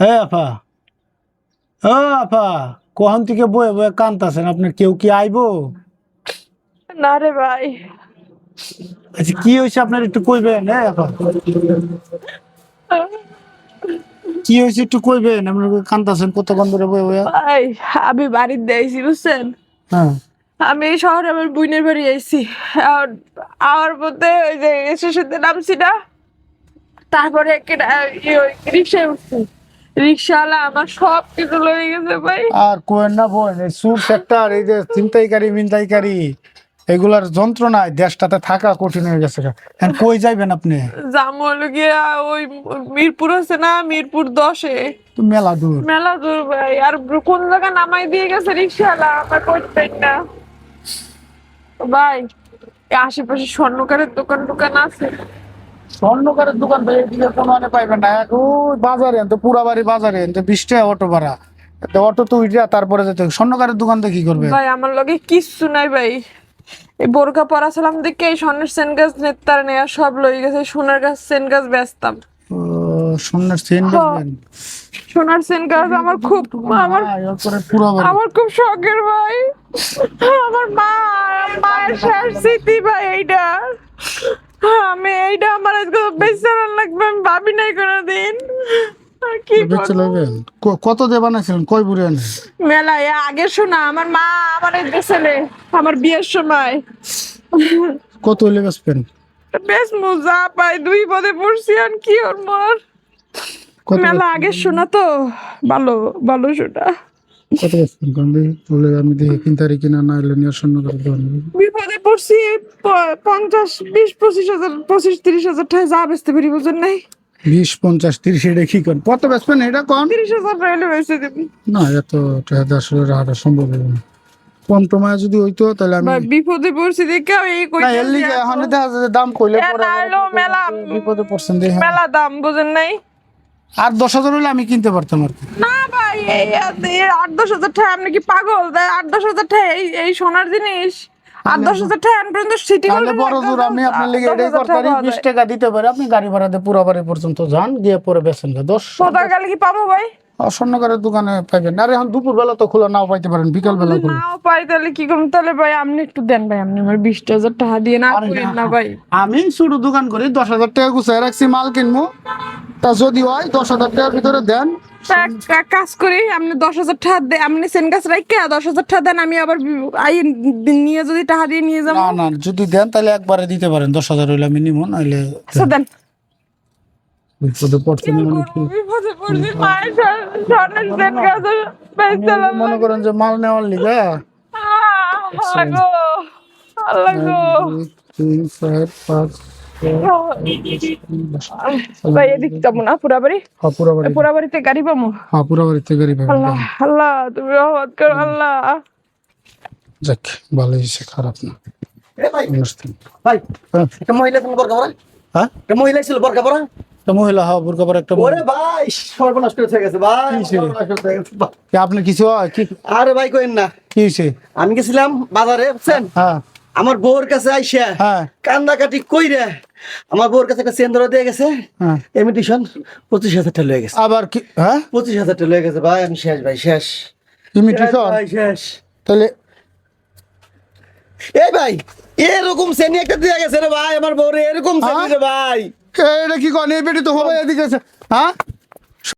হে আপা। ও আপা কখন থেকে বয়ে বয়ে কান্তাছেন? আপনার কেউ কি আইবো? না রে ভাই। আচ্ছা কি হয়েছে আপনার একটু কইবেন? হ্যাঁ আপা। কি হয়েছে একটু কইবেন? আপনার কান্তাছেন কতক্ষণ ধরে বয়ে বয়ে? ভাই আমি বাড়িতে আইছি বুঝছেন? হ্যাঁ। আমি এই শহরে আমার বোনের বাড়ি আইছি। আর আমার মধ্যে ওই যে স্টেশনে নামছি না তারপরে একটা ইয়ে রিক্সায় উঠছি। রিক্সাওয়ালা আমার সব কিছু লয়ে গেছে ভাই। আর কোয়েন না বোন এই সুর সেক্টর এই যে ছিনতাইকারী মিনতাইকারী এগুলার যন্ত্রণায় দেশটাতে থাকা কঠিন হয়ে গেছে এখন কই যাইবেন আপনি? জামু হলো গিয়া ওই মিরপুর আছে না মিরপুর দশে। তো মেলা দূর। মেলা দূর ভাই আর কোন জায়গা নামাই দিয়ে গেছে রিক্সাওয়ালা আমার করতেন না। ভাই আশেপাশে স্বর্ণকারের দোকান টোকান আছে। স্বর্ণকারের দোকান ভাই এদিকে কোনো মানে পাইবেন না। এক ওই বাজারে তো পুরা বাড়ি বাজারে তো বিশ টাকা অটো ভাড়া। তো অটো তো উঠা তারপরে যেতে স্বর্ণকারের দোকান তো কি করবে? ভাই আমার লগে কিচ্ছু নাই ভাই। এই বোরকা পরা ছিলাম দেখে এই স্বর্ণের সেন গাছ নেতার নেয়া সব লই গেছে সোনার গাছ সেন গাছ বেচতাম। ও, স্বর্ণের চেন বেচবেন সোনার সেন গাছ আমার খুব আমার আমার খুব শখের ভাই। আমার মা মায়ের শেষ স্মৃতি ভাই এইটা। আমি এইটা আমার আজকে লাগবে আমি ভাবি নাই কোনোদিন। কি কত দিয়ে বানাইছিলেন? কয় বুড়ি আনে মেলা আগে শোনা আমার মা আমার ছেলে আমার বিয়ের সময়। কত হইলে বেচবেন বেশ মজা পাই দুই পদে পড়ছি আর কি ওর মোর। মেলা আগে শোনা তো ভালো ভালো শোনা। কত বেচবেন কারণ বলে আমি দেখি তিন তারিখ কিনা না এলে নিয়ে স্বর্ণকারের দোকান বিপদে পড়ছি পঞ্চাশ বিশ পঁচিশ হাজার পঁচিশ তিরিশ হাজার টাকা যা বেচতে পারি বুঝেন নাই? বিশ পঞ্চাশ তিরিশ এটা কি করেন কত বেচবেন এটা কম তিরিশ হাজার টাকা বেচে দেবি। না এত টাকা আসলে রাখাটা সম্ভব হবে না। কম টমায় যদি হইতো তাহলে আমি বিপদে পড়ছি দেখে আমি এই না এর লিগে এখন। এখন দেখা যাচ্ছে দাম কইলে পরে মেলা বিপদে পড়ছেন দেখে। মেলা দাম বুঝেন নাই? আর দশ হাজার হলে আমি কিনতে পারতাম আর কি। না ভাই এই এই আট দশ হাজার টাকা আপনি কি পাগল? আট দশ হাজার টাকা এই এই সোনার জিনিস। আট দশ হাজার টাকা এখন পর্যন্ত সিটি বড় জোর আমি আপনার লিগে এটাই করতে বিশ টাকা দিতে পারি। আপনি গাড়ি ভাড়া দিয়ে পুরো বাড়ি পর্যন্ত যান গিয়ে পরে বেছেন দশ কোথাও গেলে কি পাবো ভাই? স্বর্ণকারের দোকানে পাইবেন। আর এখন দুপুর বেলা তো খোলা নাও পাইতে পারেন বিকাল বেলা খোলা। নাও পাই তাহলে কি করুন তাহলে ভাই আপনি একটু দেন ভাই আপনি আমার বিশ হাজার টাকা দিয়ে না করেন না। না ভাই। আমি শুরু দোকান করি দশ হাজার টাকা গুছাই রাখছি মাল কিনবো। তা যদি হয় দশ হাজার টাকার ভিতরে দেন। কাজ করি আপনি দশ হাজার টাকা দেন আপনি সেন গাছ রাখে দশ হাজার টাকা দেন আমি আবার আই নিয়ে যদি টাকা দিয়ে নিয়ে যাব। না না যদি দেন তাহলে একবারে দিতে পারেন দশ হাজার হইলে আমি নিবো নাহলে আচ্ছা দেন। মানে মনে করেন যে মাল নেওয়ার লিগা? আল্লাহ তিন চার পাঁচ ভাই এদিক যাব না পুরা বাড়ি হ্যাঁ পুরো বাড়ি পুরা বাড়িতে গাড়ি পাবো হ্যাঁ পুরো গাড়ি পাবেন আল্লাহ আল্লাহ তুমি রহমত করো আল্লাহ। যাক ভালো হয়েছে খারাপ না। ভাই অনুষ্ঠান। ভাই হ্যাঁ। একটা মহিলা ছিল বরকা পরা? হ্যাঁ? একটা মহিলা ছিল বরকা পরা? একটা মহিলা হ্যাঁ বুরকা পরে একটা ওরে ভাই সর্বনাশ করে গেছে ভাই কি আপনার কিছু কি? আরে ভাই কইেন না। কি হয়েছে? আমি গেছিলাম বাজারে বুঝছেন? হ্যাঁ। আমার বউর কাছে আইসা হ্যাঁ। কান্দা কাটি কই রে আমার বউর কাছে একটা সেন্দর দিয়ে গেছে। এমিটিশন ইমিটেশন পঁচিশ হাজার টাকা লয়ে গেছে। আবার কি? হ্যাঁ? পঁচিশ হাজার টাকা লয়ে গেছে ভাই আমি শেষ ভাই শেষ। ইমিটেশন ভাই শেষ। তাহলে এই ভাই এরকম শ্রেণি একটা দিয়ে গেছে রে ভাই আমার বউরে এরকম শ্রেণি রে ভাই। এটা কি কন? এই বেটি তো হবে এদিকে। হ্যাঁ?